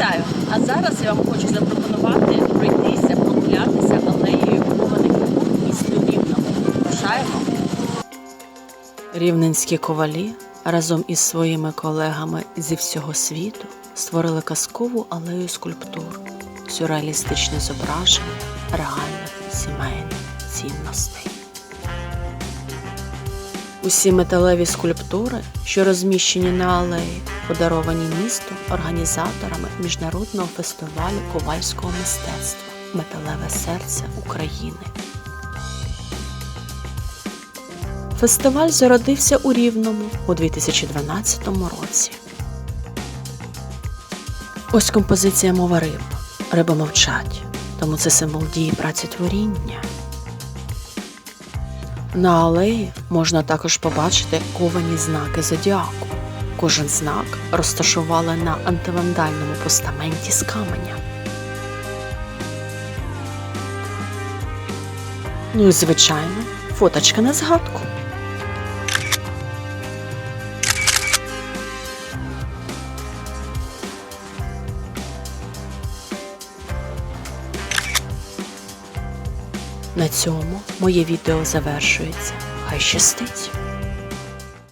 Вітаю! А зараз я вам хочу запропонувати пройтися, прогулятися алеєю кованих фігур місту Рівному. Бажаємо! Рівненські ковалі разом із своїми колегами зі всього світу створили казкову алею скульптур, сюрреалістичне зображення реальних сімейних цінностей. Усі металеві скульптури, що розміщені на алеї, подаровані місту організаторами міжнародного фестивалю ковальського мистецтва Металеве серце України. Фестиваль зародився у Рівному у 2012 році. Ось композиція мова риб. Риби мовчать, тому це символ дії праці творіння. На алеї можна також побачити ковані знаки зодіаку. Кожен знак розташували на антивандальному постаменті з каменя. Ну і звичайно, фоточка на згадку. На цьому моє відео завершується. Хай щастить!